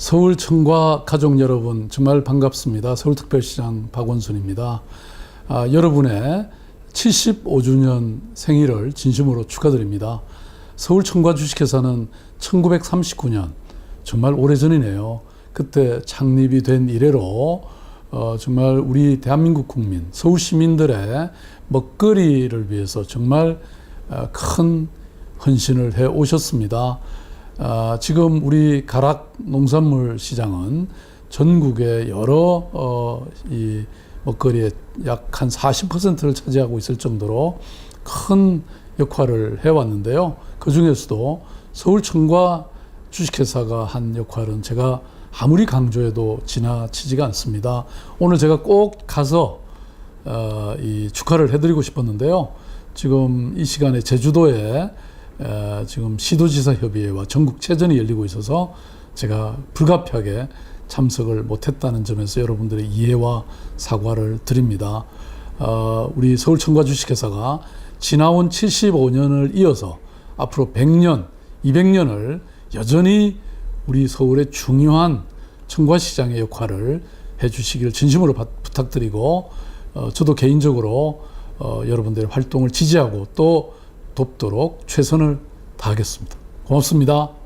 서울 청과 가족 여러분 정말 반갑습니다. 서울특별시장 박원순입니다. 아, 여러분의 75주년 생일을 진심으로 축하드립니다. 서울 청과 주식회사는 1939년 정말 오래전이네요. 그때 창립이 된 이래로 어, 정말 우리 대한민국 국민, 서울 시민들의 먹거리를 위해서 정말 어, 큰 헌신을 해 오셨습니다. 아, 지금 우리 가락 농산물 시장은 전국의 여러 어, 이 먹거리의 약 한 40%를 차지하고 있을 정도로 큰 역할을 해왔는데요. 그 중에서도 서울청과 주식회사가 한 역할은 제가 아무리 강조해도 지나치지가 않습니다. 오늘 제가 꼭 가서 어, 이 축하를 해드리고 싶었는데요. 지금 이 시간에 제주도에 에, 지금 시도지사 협의회와 전국체전이 열리고 있어서 제가 불가피하게 참석을 못했다는 점에서 여러분들의 이해와 사과를 드립니다. 어, 우리 서울청과 주식회사가 지나온 75년을 이어서 앞으로 100년, 200년을 여전히 우리 서울의 중요한 청과 시장의 역할을 해주시기를 진심으로 바- 부탁드리고 어, 저도 개인적으로 어, 여러분들의 활동을 지지하고 또 돕도록 최선을 다하겠습니다. 고맙습니다.